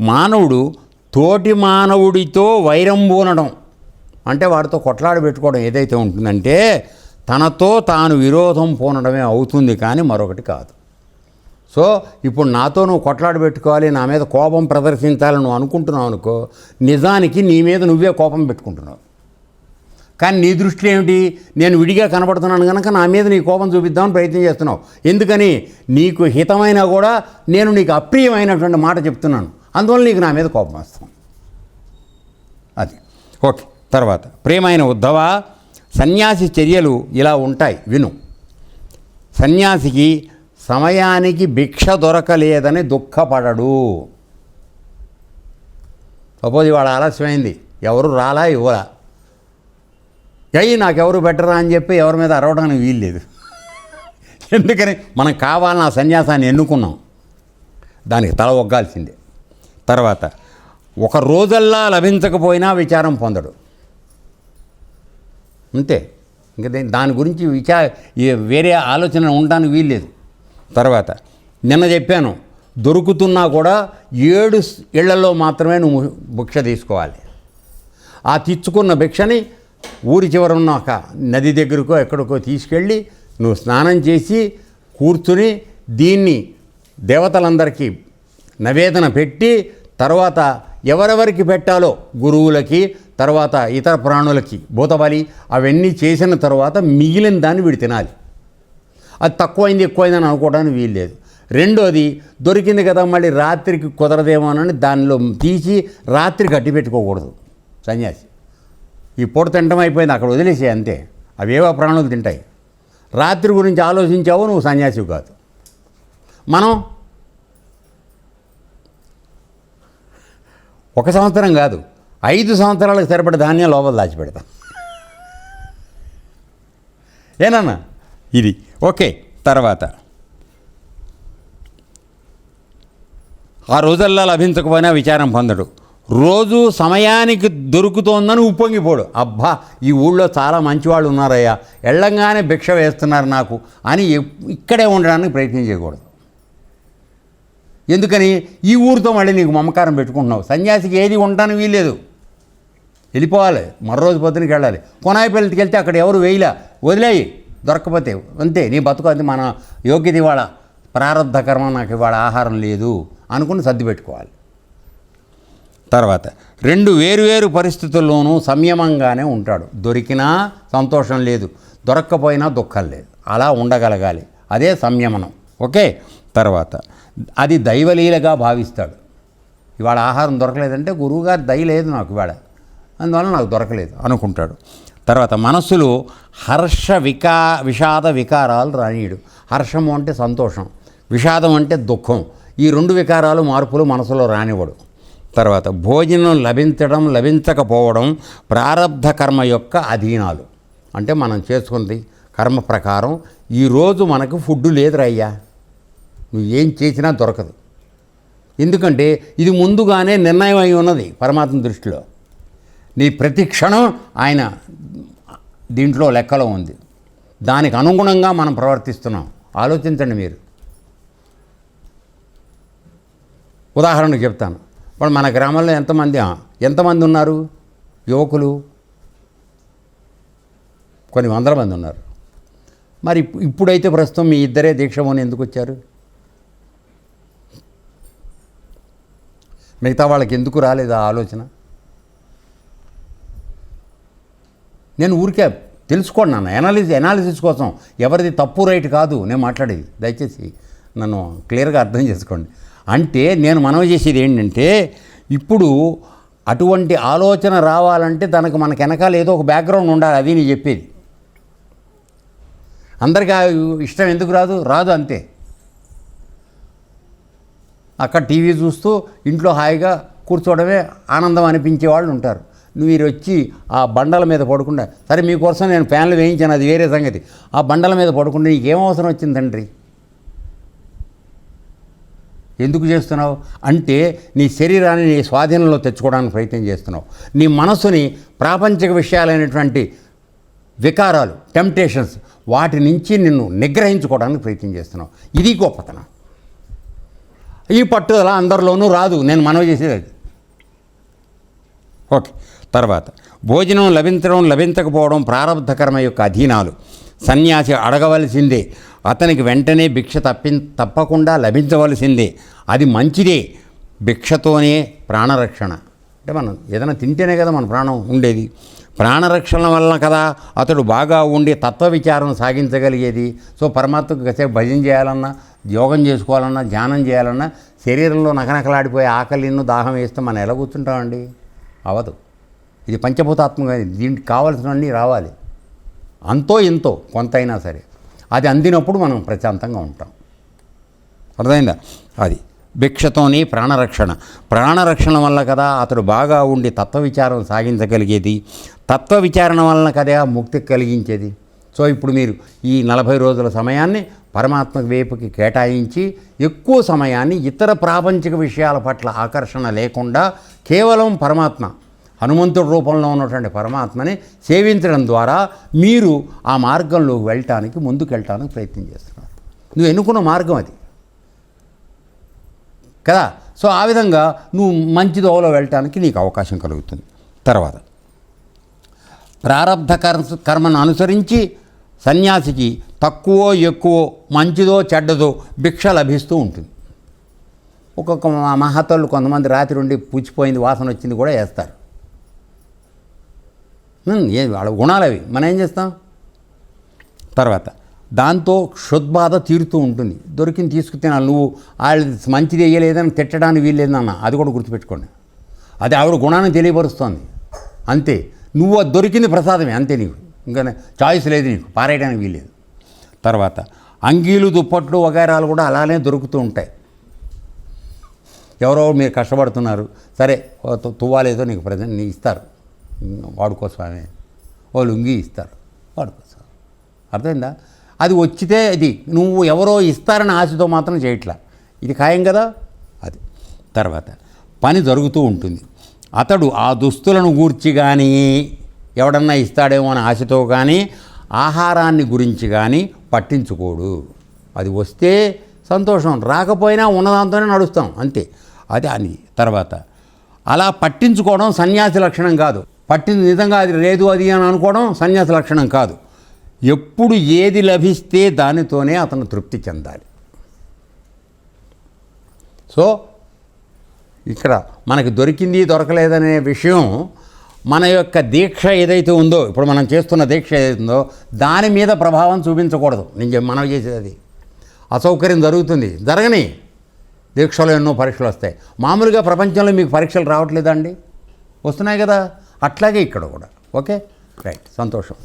మానవుడు తోటి మానవుడితో వైరం పూనడం అంటే వాడితో కొట్లాడి పెట్టుకోవడం ఏదైతే ఉంటుందంటే తనతో తాను విరోధం పూనడమే అవుతుంది కానీ మరొకటి కాదు. సో ఇప్పుడు నాతో నువ్వు కొట్లాడి పెట్టుకోవాలి నా మీద కోపం ప్రదర్శించాలని నువ్వు అనుకుంటున్నావు అనుకో నిజానికి నీ మీద నువ్వే కోపం పెట్టుకుంటున్నావు. కానీ నీ దృష్టిలో ఏమిటి? నేను విడిగా కనబడుతున్నాను కనుక నా మీద నీ కోపం చూపిద్దామని ప్రయత్నం చేస్తున్నావు. ఎందుకని? నీకు హితమైనా కూడా నేను నీకు అప్రియమైనటువంటి మాట చెప్తున్నాను. అందువల్ల నీకు నా మీద కోపం వస్తుంది. అది. ఓకే. తర్వాత ప్రియమైన ఉద్ధవ సన్యాసి చర్యలు ఇలా ఉంటాయి. విను. సన్యాసికి సమయానికి భిక్ష దొరకలేదని దుఃఖపడడు. సపోజ్ ఇవాళ ఆలస్యమైంది. ఎవరు రాలా ఇవ్వరా అయ్యి నాకెవరు బెటరా అని చెప్పి ఎవరి మీద అరవడానికి వీల్లేదు. ఎందుకని? మనం కావాలని ఆ సన్యాసాన్ని ఎన్నుకున్నాం. దానికి తల ఒగ్గాల్సిందే. తర్వాత ఒక రోజల్లా లభించకపోయినా విచారం పొందడు. అంతే. ఇంకా దాని గురించి విచా వేరే ఆలోచన ఉండడానికి వీల్లేదు. తర్వాత నిన్న చెప్పాను దొరుకుతున్నా కూడా ఏడు ఇళ్ళలో మాత్రమే నువ్వు భిక్ష తీసుకోవాలి. ఆ తెచ్చుకున్న భిక్షని ఊరి చివర ఉన్న ఒక నది దగ్గరకో ఎక్కడికో తీసుకెళ్ళి నువ్వు స్నానం చేసి కూర్చుని దీన్ని దేవతలందరికీ నవేదన పెట్టి తర్వాత ఎవరెవరికి పెట్టాలో గురువులకి తర్వాత ఇతర ప్రాణులకి భూతబలి అవన్నీ చేసిన తర్వాత మిగిలిన దాన్ని వీడు తినాలి. అది తక్కువైంది ఎక్కువైందని అనుకోవడానికి వీల్లేదు రెండోది దొరికింది కదా మళ్ళీ రాత్రికి కుదరదేమోనని దానిలో తీసి రాత్రి కట్టి పెట్టుకోకూడదు. సన్యాసి ఈ పూట తినడం అయిపోయింది అక్కడ వదిలేసే అంతే. అవేవో ప్రాణులు తింటాయి. రాత్రి గురించి ఆలోచించావు నువ్వు సన్యాసివి కాదు. మనం ఒక సంవత్సరం కాదు ఐదు సంవత్సరాలకు సరిపడే ధాన్యం లోపల దాచిపెడతాం. ఏనన్నా ఇది. ఓకే తర్వాత. ఆ రోజుల్లో లభించకపోయినా విచారం పొందడు. రోజు సమయానికి దొరుకుతోందని ఉప్పొంగిపోడు. అబ్బా ఈ ఊళ్ళో చాలా మంచివాళ్ళు ఉన్నారయ్యా. ఎళ్ళంగానే భిక్ష వేస్తున్నారు నాకు అని ఇక్కడే ఉండడానికి ప్రయత్నం చేయకూడదు. ఎందుకని ఈ ఊరితో మళ్ళీ నీకు మమకారం పెట్టుకుంటున్నావు? సన్యాసికి ఏది ఉండడానికి వీల్లేదు. వెళ్ళిపోవాలి. మరో రోజు పొద్దునకి వెళ్ళాలి. కొనాయిపల్లికి వెళ్తే అక్కడ ఎవరు వేయలే? వదిలేయి. దొరకపోతే. అంతే. నీ బతుకు అది మన యోగ్యత ఇవాళ ప్రారంధ కర్మ నాకు ఇవాళ ఆహారం లేదు అనుకుని సర్ది పెట్టుకోవాలి. తర్వాత రెండు వేరువేరు పరిస్థితుల్లోనూ సంయమంగానే ఉంటాడు. దొరికినా సంతోషం లేదు. దొరక్కపోయినా దుఃఖం లేదు. అలా ఉండగలగాలి. అదే సంయమనం. ఓకే? తర్వాత అది దైవలీలగా భావిస్తాడు. ఇవాళ ఆహారం దొరకలేదంటే గురువుగారు దయ లేదు నాకు ఇవాళ. అందువల్ల నాకు దొరకలేదు అనుకుంటాడు. తర్వాత మనస్సులో హర్ష వికా విషాద వికారాలు రానీయుడు. హర్షము అంటే సంతోషం విషాదం అంటే దుఃఖం. ఈ రెండు వికారాలు మార్పులు మనసులో రానివ్వడు. తర్వాత భోజనం లభించడం లభించకపోవడం ప్రారంధ కర్మ యొక్క అధీనాలు. అంటే మనం చేసుకుంది కర్మ ప్రకారం ఈరోజు మనకు ఫుడ్ లేదురయ్యా నువ్వు ఏం చేసినా దొరకదు. ఎందుకంటే ఇది ముందుగానే నిర్ణయం అయి ఉన్నది పరమాత్మ దృష్టిలో. నీ ప్రతి క్షణం ఆయన దీంట్లో లెక్కలో ఉంది. దానికి అనుగుణంగా మనం ప్రవర్తిస్తున్నాం. ఆలోచించండి మీరు. ఉదాహరణకు చెప్తాను. ఇప్పుడు మన గ్రామంలో ఎంతమంది ఎంతమంది ఉన్నారు? యువకులు? కొన్ని వందల మంది ఉన్నారు. మరి ఇప్పుడైతే ప్రస్తుతం మీ ఇద్దరే దీక్ష ఎందుకు వచ్చారు? మిగతా వాళ్ళకి ఎందుకు రాలేదు ఆ ఆలోచన? నేను ఊరికే తెలుసుకోండి నాన్న. ఎనాలిసిస్ ఎనాలిసిస్ కోసం ఎవరిది తప్పు రైట్ కాదు. నేను మాట్లాడేది. దయచేసి నన్ను క్లియర్గా అర్థం చేసుకోండి. అంటే నేను మనవి చేసేది ఏంటంటే ఇప్పుడు అటువంటి ఆలోచన రావాలంటే దానికి మన వెనకాల ఏదో ఒక బ్యాక్గ్రౌండ్ ఉండాలి. అది నేను చెప్పేది. అందరికీ ఇష్టం ఎందుకు రాదు? రాదు అంతే. అక్కడ టీవీ చూస్తూ ఇంట్లో హాయిగా కూర్చోవడమే ఆనందం అనిపించే వాళ్ళు ఉంటారు. మీరు వచ్చి ఆ బండల మీద పడుకుండా సరే మీకోసం నేను ఫ్యాన్లు వేయించాను అది వేరే సంగతి. ఆ బండల మీద పడుకుంటే నీకేం అవసరం వచ్చింది తండ్రి? ఎందుకు చేస్తున్నావు? అంటే నీ శరీరాన్ని నీ స్వాధీనంలో తెచ్చుకోవడానికి ప్రయత్నం చేస్తున్నావు. నీ మనసుని ప్రాపంచిక విషయాలైనటువంటి వికారాలు టెంప్టేషన్స్ వాటి నుంచి నిన్ను నిగ్రహించుకోవడానికి ప్రయత్నం చేస్తున్నావు. ఇది గొప్పతనం. ఈ పట్టుదల అందరిలోనూ రాదు. నేను మనవి చేసేది అది. ఓకే. తర్వాత భోజనం లభించడం లభించకపోవడం ప్రారంధకర్మ యొక్క అధీనాలు. సన్యాసి అడగవలసిందే. అతనికి వెంటనే భిక్ష తప్పి తప్పకుండా లభించవలసిందే. అది మంచిదే. భిక్షతోనే ప్రాణరక్షణ. అంటే మనం ఏదైనా తింటేనే కదా మన ప్రాణం ఉండేది. ప్రాణరక్షణ వలన కదా అతడు బాగా ఉండి తత్వ విచారం సాగించగలిగేది. సో పరమాత్మకు కాసేపు భజన చేయాలన్నా యోగం చేసుకోవాలన్నా ధ్యానం చేయాలన్నా శరీరంలో నకనకలాడిపోయే ఆకలిను దాహం వేస్తే మనం ఎలా కూర్చుంటామండి? అవదు ఇది పంచభూతాత్మక దీనికి కావలసినవన్నీ రావాలి. అంతో ఎంతో కొంత అయినా సరే. అది అందినప్పుడు మనం ప్రశాంతంగా ఉంటాం. అర్థమైందా? అది. భిక్షతోని ప్రాణరక్షణ. ప్రాణరక్షణ వల్ల కదా అతడు బాగా ఉండి తత్వ విచారం సాగించగలిగేది. తత్వ విచారణ వలన కదా ముక్తి కలిగించేది. సో ఇప్పుడు మీరు ఈ నలభై రోజుల సమయాన్ని పరమాత్మ వైపుకి కేటాయించి ఎక్కువ సమయాన్ని ఇతర ప్రాపంచిక విషయాల పట్ల ఆకర్షణ లేకుండా కేవలం పరమాత్మ హనుమంతుడి రూపంలో ఉన్నటువంటి పరమాత్మని సేవించడం ద్వారా మీరు ఆ మార్గంలో వెళ్ళటానికి ముందుకెళ్ళటానికి ప్రయత్నం చేస్తున్నారు. నువ్వు ఎన్నుకున్న మార్గం అది. కదా? సో ఆ విధంగా నువ్వు మంచి దోవలో వెళ్ళటానికి నీకు అవకాశం కలుగుతుంది. తర్వాత ప్రారంధ కర్మ కర్మను అనుసరించి సన్యాసికి తక్కువ ఎక్కువ మంచిదో చెడ్డదో భిక్ష లభిస్తూ ఉంటుంది. ఒక్కొక్క మా కొంతమంది రాత్రి ఉండి పుచ్చిపోయింది వాసన వచ్చింది కూడా వేస్తారు. ఏ వాళ్ళ గుణాలు అవి. మనం ఏం చేస్తాం? తర్వాత దాంతో క్షుద్బాధ తీరుతూ ఉంటుంది. దొరికింది తీసుకుతినాలి నువ్వు వాళ్ళు మంచిది వేయలేదని తిట్టడానికి వీల్లేదన్న అది కూడా గుర్తుపెట్టుకోండి. అది ఆవిడ గుణాన్ని తెలియపరుస్తోంది. అంతే. నువ్వు అది దొరికింది ప్రసాదమే అంతే నీకు. ఇంకా చాయిస్ లేదు నీకు పారేయడానికి వీల్లేదు. తర్వాత అంగీలు దుప్పట్లు వగైరాలు కూడా అలానే దొరుకుతూ ఉంటాయి. ఎవరో మీరు కష్టపడుతున్నారు సరే తువ్వాలేదో నీకు ప్రజెంట్ నీ ఇస్తారు. వాడుకో స్వామి. ఓ లుంగి ఇస్తారు. వాడుకో అర్థమైందా? అది వచ్చితే అది నువ్వు ఎవరో ఇస్తారని ఆశతో మాత్రం చేయట్లా. ఇది ఖాయం కదా? అది. తర్వాత పని జరుగుతూ ఉంటుంది. అతడు ఆ దుస్తులను గూర్చి కానీ ఎవడన్నా ఇస్తాడేమో అని ఆశతో కానీ ఆహారాన్ని గురించి కానీ పట్టించుకోడు. అది వస్తే సంతోషం. రాకపోయినా ఉన్నదాంతోనే నడుస్తాం. అంతే. అది అని. తర్వాత అలా పట్టించుకోవడం సన్యాసి లక్షణం కాదు. పట్టింది నిజంగా అది లేదు అది అని అనుకోవడం సన్యాసి లక్షణం కాదు. ఎప్పుడు ఏది లభిస్తే దానితోనే అతను తృప్తి చెందాలి. సో ఇక్కడ మనకి దొరికింది దొరకలేదనే విషయం మన యొక్క దీక్ష ఏదైతే ఉందో ఇప్పుడు మనం చేస్తున్న దీక్ష ఏదైతుందో ఉందో దాని మీద ప్రభావం చూపించకూడదు. నేను మనం చేసేది. అది అసౌకర్యం జరుగుతుంది. జరగని దీక్షలో ఎన్నో పరీక్షలు వస్తాయి. మామూలుగా ప్రపంచంలో మీకు పరీక్షలు రావట్లేదా అండి? వస్తున్నాయి కదా? అట్లాగే ఇక్కడ కూడా. ఓకే? రైట్. సంతోషం.